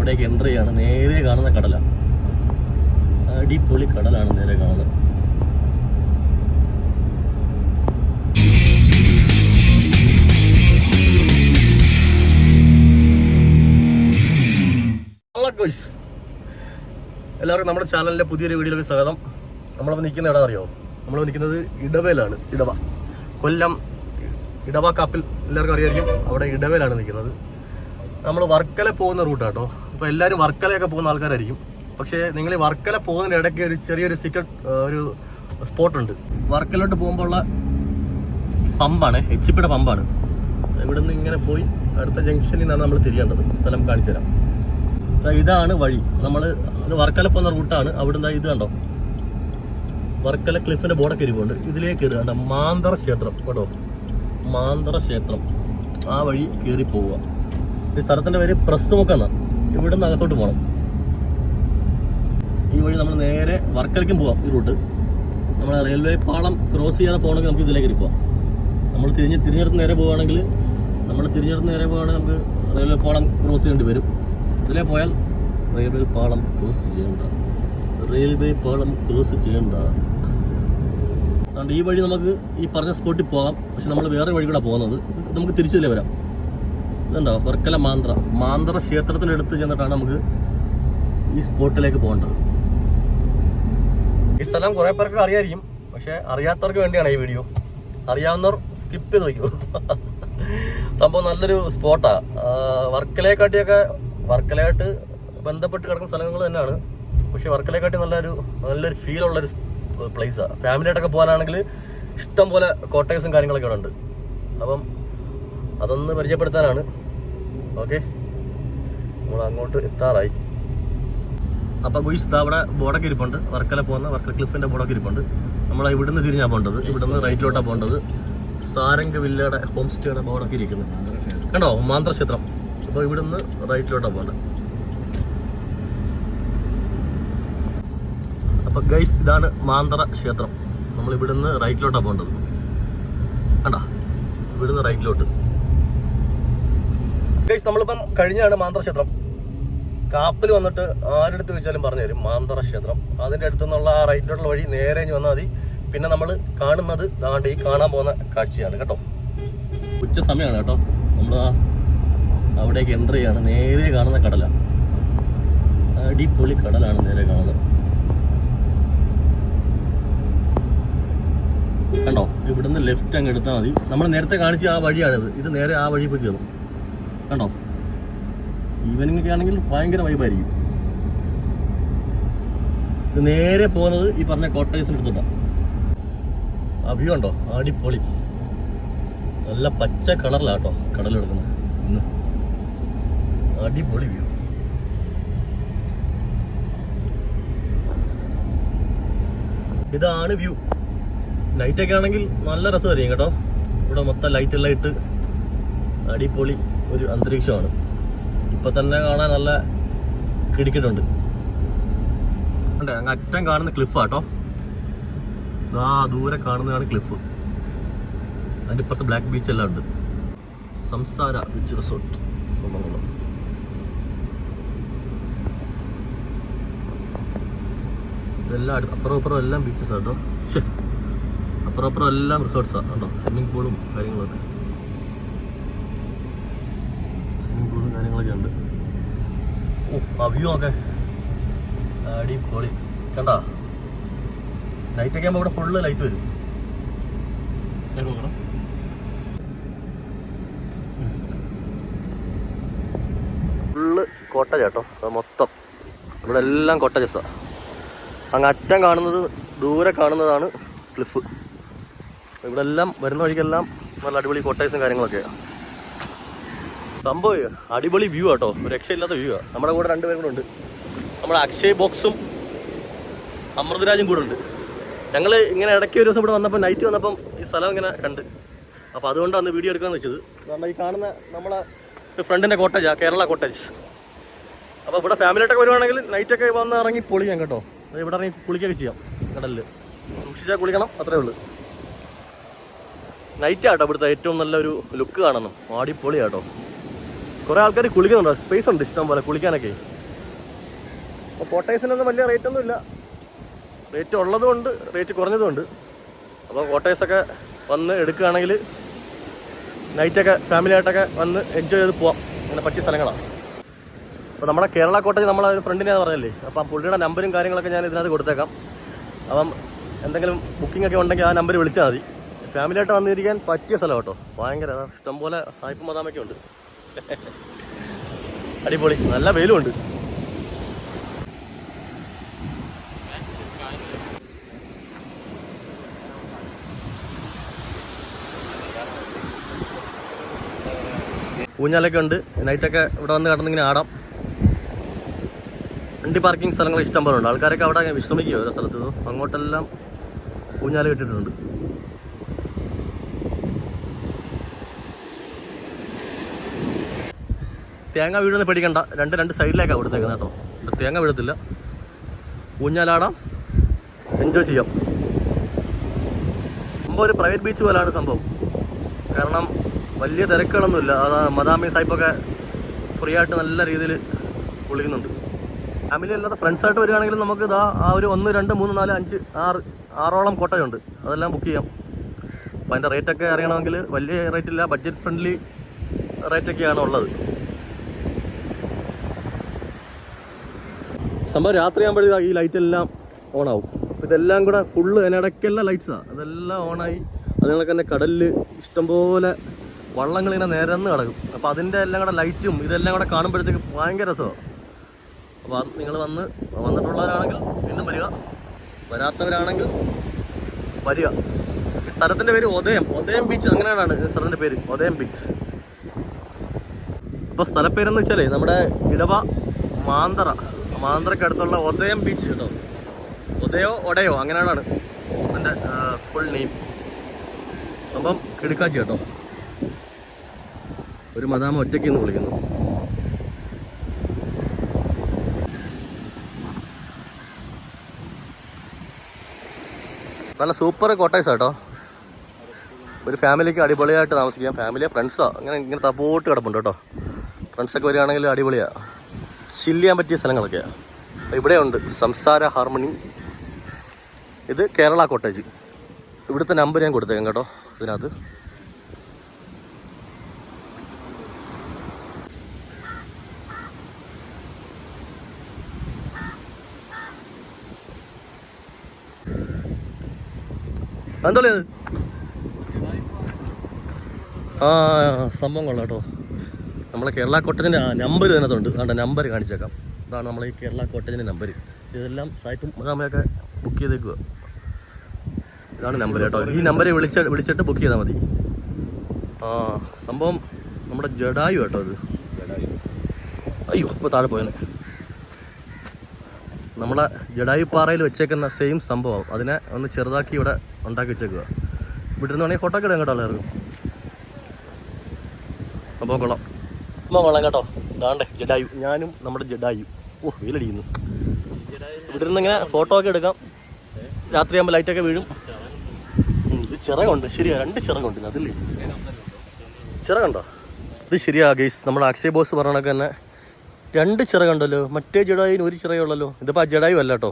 അവിടേക്ക് എന്റർ ചെയ്യാണ്. നേരെ കാണുന്ന കടലാണ് അടിപൊളി കടലാണ് നേരെ കാണുന്നത്. എല്ലാവർക്കും നമ്മുടെ ചാനലിന്റെ പുതിയൊരു വീഡിയോയിലേക്ക് സ്വാഗതം. നമ്മളിപ്പോൾ നിൽക്കുന്ന ഇടം അറിയോ? നമ്മൾ നിൽക്കുന്നത് ഇടവേലാണ് ഇടവ. കൊല്ലം ഇടവ കാപ്പിൽ എല്ലാവർക്കും അറിയാമായിരിക്കും അവിടെ ഇടവേലാണ് നിൽക്കുന്നത്. നമ്മൾ വർക്കല പോകുന്ന റൂട്ടാട്ടോ അപ്പോൾ എല്ലാവരും വർക്കലയൊക്കെ പോകുന്ന ആൾക്കാരായിരിക്കും. പക്ഷേ നിങ്ങൾ ഈ വർക്കല പോകുന്നതിന് ഇടയ്ക്ക് ഒരു ചെറിയൊരു സീക്രട്ട് ഒരു സ്പോട്ടുണ്ട് വർക്കലോട്ട് പോകുമ്പോൾ ഉള്ള പമ്പാണ് എച്ച് പിയുടെ പമ്പാണ്. ഇവിടെ നിന്ന് ഇങ്ങനെ പോയി അടുത്ത ജംഗ്ഷനിൽ നിന്നാണ് നമ്മൾ തിരിയേണ്ടത്. സ്ഥലം കാണിച്ചു തരാം. ഇതാണ് വഴി. നമ്മൾ വർക്കല പോകുന്ന റൂട്ടാണ് അവിടുന്ന് ഇത് കണ്ടോ? വർക്കല ക്ലിഫിന്റെ ബോർഡൊക്കെ ഇരിപ്പുണ്ട്. ഇതിലേക്ക് ഇത് കണ്ടോ? മാന്തറ ക്ഷേത്രം. കേട്ടോ മാന്തറ ക്ഷേത്രം. ആ വഴി കയറി പോവുക. ഈ സ്ഥലത്തിന്റെ പേര് പ്രസ്തുമുക്കെന്ന ഇവിടെ നിന്ന് അകത്തോട്ട് പോകണം ഈ വഴി നമ്മൾ നേരെ വർക്കലയ്ക്കും പോവാം ഈ റൂട്ട്. നമ്മൾ റെയിൽവേ പാളം ക്രോസ് ചെയ്യാതെ പോകണമെങ്കിൽ നമുക്ക് ഇതിലേക്ക് പോവാം. നമ്മൾ തിരിഞ്ഞ് തിരിഞ്ഞെടുത്ത് നേരെ പോവുകയാണെങ്കിൽ നമ്മൾ തിരിഞ്ഞെടുത്ത് നേരെ പോവുകയാണെങ്കിൽ നമുക്ക് റെയിൽവേ പാളം ക്രോസ് ചെയ്യേണ്ടി വരും. ഇതിലേ പോയാൽ റെയിൽവേ പാളം ക്രോസ് ചെയ്യേണ്ട. റെയിൽവേ പാളം ക്രോസ് ചെയ്യേണ്ട. അതുകൊണ്ട് ഈ വഴി നമുക്ക് ഈ പറഞ്ഞ സ്പോട്ടിൽ പോകാം പക്ഷെ നമ്മൾ വേറെ വഴി കൂടെ പോകുന്നത്. നമുക്ക് തിരിച്ചില്ലേ വരാം. ഇതുണ്ടോ? വർക്കല മാന്ത്ര. മാന്ത്ര ക്ഷേത്രത്തിനടുത്ത് ചെന്നിട്ടാണ് നമുക്ക് ഈ സ്പോട്ടിലേക്ക് പോകേണ്ടത്. ഈ സ്ഥലം കുറേ പേർക്ക് അറിയായിരിക്കും പക്ഷെ അറിയാത്തവർക്ക് വേണ്ടിയാണ് ഈ വീഡിയോ. അറിയാവുന്നവർ സ്കിപ്പ് ചെയ്ത് വയ്ക്കും. സംഭവം നല്ലൊരു സ്പോട്ടാ. വർക്കലയെക്കാട്ടിയൊക്കെ വർക്കലയായിട്ട് ബന്ധപ്പെട്ട് കിടക്കുന്ന സ്ഥലങ്ങൾ തന്നെയാണ്. പക്ഷെ വർക്കലയെക്കാട്ടി നല്ലൊരു നല്ലൊരു ഫീൽ ഉള്ളൊരു പ്ലേസാണ് ഫാമിലിയായിട്ടൊക്കെ പോകാനാണെങ്കിൽ ഇഷ്ടം പോലെ കോട്ടേഴ്സും കാര്യങ്ങളൊക്കെ ഇവിടെ ഉണ്ട് അപ്പം അതൊന്ന് പരിചയപ്പെടുത്താനാണ്. ഓക്കെ. നമ്മൾ അങ്ങോട്ട് എത്താറായി. അപ്പോൾ ഗുയിസ് ഇതാ അവിടെ ബോർഡൊക്കെ ഇരിപ്പുണ്ട്. വർക്കല പോകുന്ന വർക്കല ക്ലിഫിന്റെ ബോർഡൊക്കെ ഇരിപ്പുണ്ട്. നമ്മൾ ഇവിടുന്ന് തിരിഞ്ഞാണ് പോകേണ്ടത് ഇവിടുന്ന് റൈറ്റിലോട്ടാണ് പോകേണ്ടത് സാരംഗ വില്ലയുടെ ഹോം സ്റ്റേയുടെ ബോർഡൊക്കെ ഇരിക്കുന്നു. കണ്ടോ? മാന്ത്രക്ഷേത്രം അപ്പോൾ ഇവിടുന്ന് റൈറ്റിലോട്ടാണ് പോകേണ്ടത് അപ്പോൾ ഗൈസ് ഇതാണ് മാന്തറ ക്ഷേത്രം. നമ്മൾ ഇവിടുന്ന് റൈറ്റിലോട്ടാണ് പോകേണ്ടത് കണ്ടോ? ഇവിടുന്ന് റൈറ്റിലോട്ട്. ഗൈസ് നമ്മളിപ്പം കഴിഞ്ഞാണ് മാന്ത്രക്ഷേത്രം. കാപ്പിൽ വന്നിട്ട് ആരുടെ അടുത്ത് ചോദിച്ചാലും പറഞ്ഞു തരും. മാന്ത്രക്ഷേത്രം. അതിന്റെ അടുത്തു നിന്നുള്ള ആ റൈറ്റിലോട്ടുള്ള വഴി നേരെ വന്നാൽ മതി. പിന്നെ നമ്മൾ കാണുന്നത് ദാണ്ട് ഈ കാണാൻ പോകുന്ന കാഴ്ചയാണ് കേട്ടോ. ഉച്ച സമയമാണ് കേട്ടോ. നമ്മൾ അവിടേക്ക് എന്റർ ചെയ്യാണ്. നേരെ കാണുന്ന കടലാണ് അടിപൊളി കടലാണ് നേരെ കാണുന്നത്. കണ്ടോ? ഇവിടുന്ന് ലെഫ്റ്റ് അങ്ങ് എടുത്താൽ മതി. നമ്മൾ നേരത്തെ കാണിച്ച ആ വഴിയാണിത്. ഇത് നേരെ ആ വഴി പോയി കയറും. കണ്ടോ? ഈവനിങ് ഒക്കെ ആണെങ്കിൽ ഭയങ്കര വൈബായിരിക്കും ഇത് നേരെ പോകുന്നത് ഈ പറഞ്ഞ കോട്ടേഴ്സിന് എടുത്തിട്ടാണ് വ്യൂ ഉണ്ടോ അടിപൊളി. നല്ല പച്ച കളറിലാട്ടോ കടലെടുക്കുന്നത് ഇന്ന്. അടിപൊളി വ്യൂ ഇതാണ് വ്യൂ നൈറ്റൊക്കെ ആണെങ്കിൽ നല്ല രസമായിരിക്കും കേട്ടോ. ഇവിടെ മൊത്തം ലൈറ്റ് എല്ലാം ഇട്ട് അടിപൊളി. ഒരു അന്തരീക്ഷമാണ്. ഇപ്പൊ തന്നെ കാണാൻ നല്ല കിടിക്കിട്ടുണ്ട്. ഉണ്ട് അങ്ങ് അറ്റം കാണുന്ന ക്ലിഫാട്ടോ ആ ദൂരെ കാണുന്നതാണ് ക്ലിഫ് അതിന്റെ ഇപ്പുറത്ത് ബ്ലാക്ക് ബീച്ച് എല്ലാം ഉണ്ട്. സംസാര ബീച്ച് റിസോർട്ട് സ്വന്തങ്ങളും ഇതെല്ലാം അടുത്ത് അപ്പുറം അപ്പുറം എല്ലാം ബീച്ചസ് ആട്ടോ. അപ്പുറം അപ്പുറം എല്ലാം റിസോർട്ട്സാണ് കേട്ടോ സ്വിമ്മിംഗ് പൂളും കാര്യങ്ങളൊക്കെ സ്വിമ്മിംഗ് പൂളും കാര്യങ്ങളൊക്കെ ഉണ്ട് ഓ ആ വ്യൂ ഒക്കെ. അടിപൊളി. കണ്ട? നൈറ്റ് ഒക്കെ ആകുമ്പോൾ ഇവിടെ ഫുള്ള് ലൈറ്റ് വരും. സൈഡ് നോക്കണം. ഫുള്ള് കോട്ടേജ് കേട്ടോ അത് മൊത്തം. ഇവിടെ എല്ലാം കോട്ടേജസാണ് അങ്ങ് അറ്റം കാണുന്നത് ദൂരെ കാണുന്നതാണ് ക്ലിഫ് ഇവിടെ എല്ലാം വരുന്ന വഴിക്കെല്ലാം നല്ല അടിപൊളി കോട്ടേഴ്സും കാര്യങ്ങളൊക്കെയാണ് സംഭവം അടിപൊളി വ്യൂ ആട്ടോ. ഒരു രക്ഷയില്ലാത്ത വ്യൂ ആണ് നമ്മുടെ കൂടെ രണ്ടുപേരും കൂടെ ഉണ്ട്. നമ്മുടെ അക്ഷയ് ബോക്സും അമൃതരാജും കൂടെ ഉണ്ട്. ഞങ്ങൾ ഇങ്ങനെ ഇടയ്ക്ക് ഒരു ദിവസം ഇവിടെ വന്നപ്പോൾ നൈറ്റ് വന്നപ്പം ഈ സ്ഥലം ഇങ്ങനെ കണ്ട്. അപ്പോൾ അതുകൊണ്ടാണ് അന്ന് വീഡിയോ എടുക്കാന്ന് വെച്ചത്. കാരണം ഈ കാണുന്ന നമ്മളെ ഫ്രണ്ടിന്റെ കോട്ടേജാണ് കേരള കോട്ടേജ് അപ്പോൾ ഇവിടെ ഫാമിലിയായിട്ടൊക്കെ വരുവാണെങ്കിൽ നൈറ്റൊക്കെ വന്ന് ഇറങ്ങി പൊളിയാം കേട്ടോ. ഇവിടെ ഇറങ്ങി കുളിക്കുകയൊക്കെ ചെയ്യാം കടലിൽ സൂക്ഷിച്ചാൽ കുളിക്കണം അത്രേ ഉള്ളൂ. നൈറ്റ് ആട്ടോ ഇവിടുത്തെ ഏറ്റവും നല്ലൊരു ലുക്ക് കാണണം അടിപൊളിയാട്ടോ. കുറേ ആൾക്കാർ കുളിക്കുന്നുണ്ടോ? സ്പേസ് ഉണ്ട് ഇഷ്ടം പോലെ കുളിക്കാനൊക്കെ. അപ്പോൾ കോട്ടേഴ്സിനൊന്നും വലിയ റേറ്റ് ഒന്നും ഇല്ല. റേറ്റ് ഉള്ളതുകൊണ്ട് റേറ്റ് കുറഞ്ഞതുകൊണ്ട്. അപ്പോൾ കോട്ടേഴ്സൊക്കെ വന്ന് എടുക്കുകയാണെങ്കിൽ നൈറ്റൊക്കെ ഫാമിലി ആയിട്ടൊക്കെ വന്ന് എൻജോയ് ചെയ്ത് പോവാം. അങ്ങനെ പറ്റിയ സ്ഥലങ്ങളാണ് അപ്പോൾ നമ്മുടെ കേരള കോട്ടേജ് നമ്മളെ ഒരു ഫ്രണ്ടിനെയാണ് പറഞ്ഞല്ലേ? അപ്പം പുള്ളിയുടെ നമ്പരും കാര്യങ്ങളൊക്കെ ഞാൻ ഇതിനകത്ത് കൊടുത്തേക്കാം. അപ്പം എന്തെങ്കിലും ബുക്കിംഗ് ഒക്കെ ഉണ്ടെങ്കിൽ ആ നമ്പർ വിളിച്ചാൽ മതി. ഫാമിലിയായിട്ട് വന്നിരിക്കാൻ പറ്റിയ സ്ഥലം കേട്ടോ. ഭയങ്കര ഇഷ്ടംപോലെ സായിപ്പ് മദാമൊക്കെ ഉണ്ട്. അടിപൊളി. നല്ല വെയിലും ഉണ്ട് ഊഞ്ഞാലൊക്കെ ഉണ്ട്. നൈറ്റൊക്കെ ഇവിടെ വന്ന് കടന്നിങ്ങനെ ആടാം. വണ്ടി പാർക്കിംഗ് സ്ഥലങ്ങൾ ഇഷ്ടം പോലെ ഉണ്ട്. ആൾക്കാരൊക്കെ അവിടെ അങ്ങ് വിശ്രമിക്കുക ഓരോ സ്ഥലത്ത്. അങ്ങോട്ടെല്ലാം ഊഞ്ഞാൽ കെട്ടിയിട്ടുണ്ട്. തേങ്ങ വീഴുന്ന പേടിക്കണ്ട. രണ്ട് രണ്ട് സൈഡിലേക്കാണ് കൊടുത്തേക്കുന്നത് കേട്ടോ. തേങ്ങ വീഴത്തില്ല. ഊഞ്ഞാലാടാം. എൻജോയ് ചെയ്യാം. സംഭവം ഒരു പ്രൈവറ്റ് ബീച്ച് പോലെയാണ് സംഭവം. കാരണം വലിയ തിരക്കുകളൊന്നുമില്ല. അതാ മദാമി സാഹിബൊക്കെ ഫ്രീ ആയിട്ട് നല്ല രീതിയിൽ കുളിക്കുന്നുണ്ട് ഫാമിലി അല്ലാതെ ഫ്രണ്ട്സായിട്ട് വരികയാണെങ്കിൽ നമുക്ക് ഇതാ ആ ഒരു ഒന്ന് രണ്ട് മൂന്ന് നാല് അഞ്ച് ആറ് ആറോളം കോട്ടയുണ്ട്. അതെല്ലാം ബുക്ക് ചെയ്യാം. അപ്പോൾ അതിന്റെ റേറ്റൊക്കെ അറിയണമെങ്കിൽ വലിയ റേറ്റില്ല ബഡ്ജറ്റ് ഫ്രണ്ട്ലി റേറ്റൊക്കെയാണ് ഉള്ളത്. സംഭവം രാത്രിയാകുമ്പോഴേ ഈ ലൈറ്റ് എല്ലാം ഓൺ ഓണാവും അപ്പോൾ ഇതെല്ലാം കൂടെ ഫുള്ള് അതിനിടയ്ക്കെല്ലാം ലൈറ്റ്സാണ് അതെല്ലാം ഓണായി അതുങ്ങളൊക്കെ തന്നെ കടലിൽ ഇഷ്ടംപോലെ വള്ളങ്ങളിങ്ങനെ നിരന്ന് കിടക്കും. അപ്പോൾ അതിന്റെ എല്ലാം കൂടെ ലൈറ്റും ഇതെല്ലാം കൂടെ കാണുമ്പോഴത്തേക്ക് ഭയങ്കര രസമാണ് അപ്പോൾ നിങ്ങൾ വന്ന് വന്നിട്ടുള്ളവരാണെങ്കിൽ വീണ്ടും വരിക. വരാത്തവരാണെങ്കിൽ വരിക. സ്ഥലത്തിന്റെ പേര് ഉദയം. ഉദയം ബീച്ച് അങ്ങനെയാണ് സ്ഥലത്തിന്റെ പേര്. ഉദയം ബീച്ച് അപ്പോൾ സ്ഥലപ്പേരെന്ന് വെച്ചാലേ നമ്മുടെ ഇടവ മാന്തറ മാന്തറയ്ക്ക് അടുത്തുള്ള ഉദയം ബീച്ച് കേട്ടോ ഉദയോ ഒടയോ അങ്ങനെയാണ് എന്റെ ഫുൾ നെയിം അപ്പം കിടുക്കാച്ചി കേട്ടോ. ഒരു മദാമ ഒറ്റയ്ക്ക് നിന്ന് വിളിക്കുന്നു. നല്ല സൂപ്പർ കോട്ടേഴ്സ് കേട്ടോ. ഒരു ഫാമിലിക്ക് അടിപൊളിയായിട്ട് താമസിക്കാം. ഫാമിലിയാണ് ഫ്രണ്ട്സോ അങ്ങനെ ഇങ്ങനെ തപ്പോട്ട് കിടപ്പുണ്ട് കേട്ടോ. ഫ്രണ്ട്സൊക്കെ വരികയാണെങ്കിൽ അടിപൊളിയാണ് ചില്ല് ചെയ്യാൻ പറ്റിയ സ്ഥലങ്ങളൊക്കെയാണ് ഇവിടെ ഉണ്ട് സംസാര ഹാർമണി. ഇത് കേരള കോട്ടേജ്. ഇവിടുത്തെ നമ്പർ ഞാൻ കൊടുത്തേക്കാം കേട്ടോ ഇതിനകത്ത് എന്തോ ആ സംഭവം കൊള്ളാം കേട്ടോ. നമ്മളെ കേരള കോട്ടേജിന്റെ നമ്പർ ഇതിനകത്തുണ്ട്. അതുകൊണ്ട് നമ്പർ കാണിച്ചേക്കാം. ഇതാണ് നമ്മളെ ഈ കേരള കോട്ടേജിന്റെ നമ്പർ ഇതെല്ലാം സായിപ്പും മുഖാമയൊക്കെ ബുക്ക് ചെയ്തേക്കുക ഇതാണ് നമ്പർ കേട്ടോ. ഈ നമ്പറിൽ വിളിച്ച വിളിച്ചിട്ട് ബുക്ക് ചെയ്താൽ മതി. ആ സംഭവം നമ്മുടെ ജഡായു കേട്ടോ അത്. അയ്യോ ഇപ്പോൾ താഴെ പോയനെ നമ്മളെ ജഡായു പാറയിൽ വെച്ചേക്കുന്ന സെയിം സംഭവം. അതിനെ ഒന്ന് ചെറുതാക്കി ഇവിടെ ഉണ്ടാക്കി വെച്ചേക്കുക ഇവിടെ നിന്ന് വേണമെങ്കിൽ ഫോട്ടോ ഒക്കെ കേട്ടോ എല്ലാവർക്കും. സംഭവം കൊള്ളാം. കൊള്ളാം കേട്ടോ. ദാണ്ടേ ജഡായു. ഞാനും നമ്മുടെ ജഡായു. ഓ വെയിലടിക്കുന്നു. ഇവിടെ നിന്ന് ഇങ്ങനെ ഫോട്ടോ ഒക്കെ എടുക്കാം. രാത്രിയാകുമ്പോൾ ലൈറ്റൊക്കെ വീഴും. ഇത് ചിറകുണ്ട് ശരിയാ. രണ്ട് ചിറകുണ്ട് അതില്ലേ ചിറകുണ്ടോ? ഇത് ശരിയാ ഗൈസ് നമ്മുടെ അക്ഷയ് ബോസ് പറഞ്ഞതൊക്കെ തന്നെ രണ്ട് ചിറകുണ്ടല്ലോ. മറ്റേ ജഡായിന് ഒരു ചിറകേ ഉള്ളല്ലോ. ഇതിപ്പോൾ ആ ജഡായു അല്ല കേട്ടോ.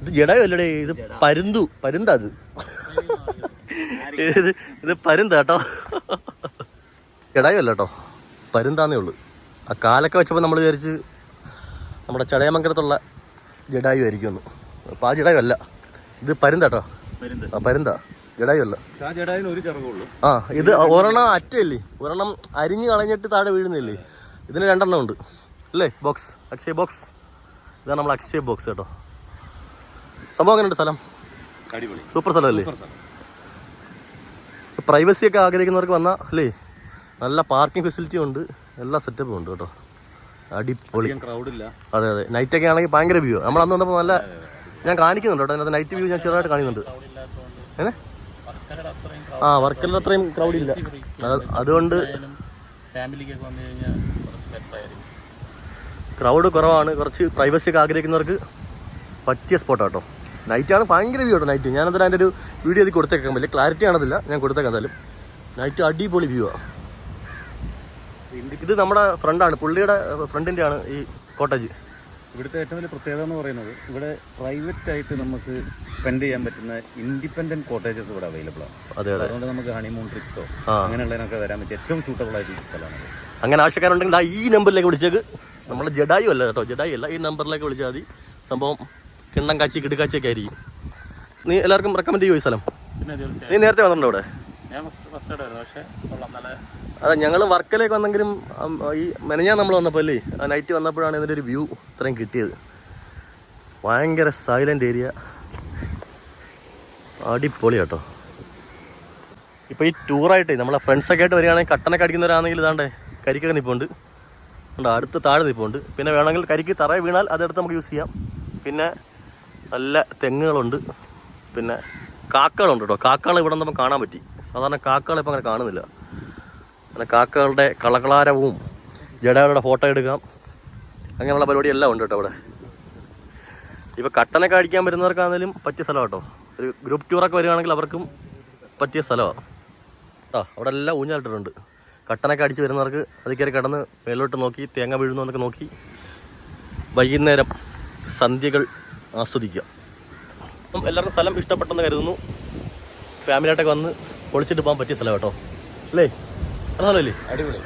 ഇത് ജഡായു അല്ലടേ ഇത് പരുന്തു. പരുന്താ അത്. ഇത് ഇത് പരുന്താ കേട്ടോ. ജഡായു അല്ല കേട്ടോ. പരുന്താന്നേ ഉള്ളൂ. ആ കാലൊക്കെ വെച്ചപ്പോൾ നമ്മൾ വിചാരിച്ച് നമ്മുടെ ചടയമംഗലത്തുള്ള ജഡായു ആയിരിക്കും ഒന്ന് അപ്പോൾ ആ ജഡായു അല്ല. ഇത് പരുന്താട്ടോ ആ പരുന്താ. ജഡായു അല്ല. ആ ഇത് ഒരെണ്ണം അറ്റയല്ലേ ഒരെണ്ണം അരിഞ്ഞ് കളഞ്ഞിട്ട് താഴെ വീഴുന്നില്ലേ? ഇതിന് രണ്ടെണ്ണം ഉണ്ട്. അല്ലേ? ബോക്സ് അക്ഷയ ബോക്സ് ഇതാണ് നമ്മൾ അക്ഷയ ബോക്സ് കേട്ടോ. സംഭവം എങ്ങനെയുണ്ട് സ്ഥലം? സൂപ്പർ സ്ഥലമല്ലേ പ്രൈവസി ഒക്കെ ആഗ്രഹിക്കുന്നവർക്ക് വന്നാൽ അല്ലേ? നല്ല പാർക്കിംഗ് ഫെസിലിറ്റി ഉണ്ട്. എല്ലാ സെറ്റപ്പും ഉണ്ട് കേട്ടോ. അടിപൊളി. ക്രൗഡില്ല അതെ അതെ. നൈറ്റ് ഒക്കെ ആണെങ്കിൽ ഭയങ്കര വ്യൂ നമ്മൾ അന്ന് വന്നപ്പോൾ നല്ല ഞാൻ കാണിക്കുന്നുണ്ട് കേട്ടോ. അതിനകത്ത് നൈറ്റ് വ്യൂ ഞാൻ ചെറുതായിട്ട് കാണിക്കുന്നുണ്ട്. ഏനെ ആ വർക്കലിൽ അത്രയും ക്രൗഡ് ഇല്ല. അത് അതുകൊണ്ട് ക്രൗഡ് കുറവാണ്. കുറച്ച് പ്രൈവസി ഒക്കെ ആഗ്രഹിക്കുന്നവർക്ക് പറ്റിയ സ്പോട്ടാട്ടോ നൈറ്റ് നൈറ്റാണ് ഭയങ്കര വ്യൂ കേട്ടോ നൈറ്റ് ഞാനതിൽ അതിന്റെ ഒരു വീഡിയോ ഇത് കൊടുത്തേക്കാം. വലിയ ക്ലാരിറ്റി ആണതില്ല. ഞാൻ കൊടുത്തേക്കാം എന്തായാലും. നൈറ്റ് അടിപൊളി വ്യൂ ആണ് ഇത് നമ്മുടെ ഫ്രണ്ടാണ് പുള്ളിയുടെ ഫ്രണ്ടിന്റെ ആണ് ഈ കോട്ടേജ്. ഇവിടുത്തെ ഏറ്റവും വലിയ പ്രത്യേകത എന്ന് പറയുന്നത് ഇവിടെ പ്രൈവറ്റ് ആയിട്ട് നമുക്ക് സ്പെൻഡ് ചെയ്യാൻ പറ്റുന്ന ഇൻഡിപെൻഡന്റ് കോട്ടേജസ് ഇവിടെ അവൈലബിൾ ആണ്. അതെ അതെ. അതുകൊണ്ട് നമുക്ക് ഹണിമൂൺ ട്രിപ്സോ ആ. അങ്ങനെയുള്ളതിനൊക്കെ വരാൻ പറ്റിയ ഏറ്റവും സൂട്ടബിൾ ആയിട്ടുള്ള സ്ഥലമാണ് അങ്ങനെ ആവശ്യക്കാരുണ്ടെങ്കിൽ ദാ ഈ നമ്പറിലേക്ക് വിളിച്ചേക്ക്. നമ്മൾ ജഡായു അല്ല കേട്ടോ ജഡായു അല്ല. ഈ നമ്പറിലേക്ക് വിളിച്ചാൽ മതി. സംഭവം കിണ്ണം കാച്ചി കിടുക്കാച്ചിയൊക്കെ ആയിരിക്കും. നീ എല്ലാവർക്കും റെക്കമെൻഡ് ചെയ്യുമോ ഈ സ്ഥലം. നീ നേരത്തെ വന്നിട്ടുണ്ടോ അവിടെ ഞാൻ ഫസ്റ്റ് പക്ഷേ കൊള്ളാം. നല്ല അതെ ഞങ്ങൾ വർക്കലേക്ക് വന്നെങ്കിലും ഈ മെനഞ്ഞാൽ നമ്മൾ വന്നപ്പോൾ അല്ലേ നൈറ്റ് വന്നപ്പോഴാണ് ഇതിന്റെ ഒരു വ്യൂ ഇത്രയും കിട്ടിയത്. ഭയങ്കര സൈലന്റ് ഏരിയ അടിപൊളി കേട്ടോ. ഇപ്പോൾ ഈ ടൂറായിട്ടേ നമ്മളെ ഫ്രണ്ട്സൊക്കെ ആയിട്ട് വരികയാണെങ്കിൽ കട്ടനൊക്കെ അടിക്കുന്നവരാണെങ്കിൽ ഇതാണ്ട് കരിക്കൊക്കെ നിൽപ്പുണ്ട് ഉണ്ട് അടുത്ത് താഴെ നിൽപ്പുണ്ട് പിന്നെ വേണമെങ്കിൽ കരിക്ക് തറ വീണാൽ അതെടുത്ത് നമുക്ക് യൂസ് ചെയ്യാം. പിന്നെ നല്ല തെങ്ങുകളുണ്ട്. പിന്നെ കാക്കകളുണ്ട് കേട്ടോ. കാക്കകൾ ഇവിടെ നമുക്ക് കാണാൻ പറ്റി. സാധാരണ കാക്കകളെ ഇപ്പം അങ്ങനെ കാണുന്നില്ല. അങ്ങനെ കാക്കകളുടെ കളകളാരവും ജഡകളുടെ ഫോട്ടോ എടുക്കാം. അങ്ങനെയുള്ള പരിപാടി എല്ലാം ഉണ്ട് കേട്ടോ അവിടെ. ഇപ്പോൾ കട്ടനൊക്കെ അടിക്കാൻ വരുന്നവർക്കാണെങ്കിലും പറ്റിയ സ്ഥലം കേട്ടോ. ഒരു ഗ്രൂപ്പ് ടൂറൊക്കെ വരികയാണെങ്കിൽ അവർക്കും പറ്റിയ സ്ഥലമാണ് കേട്ടോ അവിടെ എല്ലാം ഊഞ്ഞാലിട്ടിട്ടുണ്ട്. കട്ടനൊക്കെ അടിച്ച് വരുന്നവർക്ക് അത് കയറി കിടന്ന് മേലോട്ട് നോക്കി തേങ്ങ വീഴുന്നതൊക്കെ നോക്കി വൈകുന്നേരം സന്ധ്യകൾ ആസ്വദിക്കുക. അപ്പം എല്ലാവർക്കും സ്ഥലം ഇഷ്ടപ്പെട്ടെന്ന് കരുതുന്നു. ഫാമിലിയായിട്ടൊക്കെ വന്ന് പൊളിച്ചിട്ട് പോകാൻ പറ്റിയ സ്ഥലം കേട്ടോ. അല്ലേ? സ്ഥലമല്ലേ അടിപൊളി.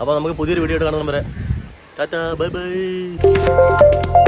അപ്പോൾ നമുക്ക് പുതിയൊരു വീഡിയോ ആയിട്ട് കാണുന്ന വരെ. Tata bye bye.